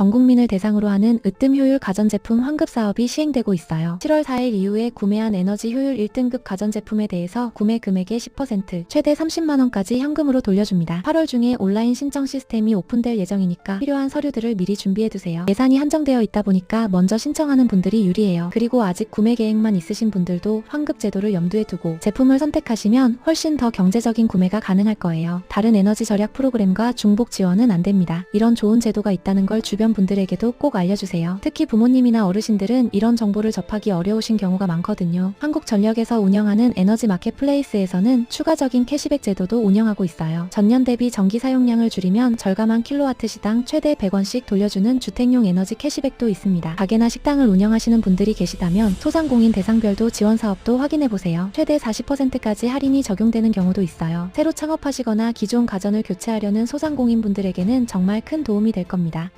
전 국민을 대상으로 하는 으뜸 효율 가전제품 환급 사업이 시행되고 있어요. 7월 4일 이후에 구매한 에너지 효율 1등급 가전제품에 대해서 구매 금액의 10% 최대 30만원까지 현금으로 돌려줍니다. 8월 중에 온라인 신청 시스템이 오픈될 예정이니까 필요한 서류들을 미리 준비해두세요. 예산이 한정되어 있다 보니까 먼저 신청하는 분들이 유리해요. 그리고 아직 구매 계획만 있으신 분들도 환급 제도를 염두에 두고 제품을 선택하시면 훨씬 더 경제적인 구매가 가능할 거예요. 다른 에너지 절약 프로그램과 중복 지원은 안 됩니다. 이런 좋은 제도가 있다는 걸 주변 분들에게도 꼭 알려주세요. 특히 부모님이나 어르신들은 이런 정보를 접하기 어려우신 경우가 많거든요. 한국전력에서 운영하는 에너지 마켓플레이스에서는 추가적인 캐시백 제도도 운영하고 있어요. 전년 대비 전기 사용량을 줄이면 절감한 킬로와트 시당 최대 100원씩 돌려주는 주택용 에너지 캐시백도 있습니다. 가게나 식당을 운영하시는 분들이 계시다면 소상공인 대상별도 지원 사업도 확인해 보세요. 최대 40%까지 할인이 적용되는 경우도 있어요. 새로 창업하시거나 기존 가전을 교체하려는 소상공인 분들에게는 정말 큰 도움이 될 겁니다.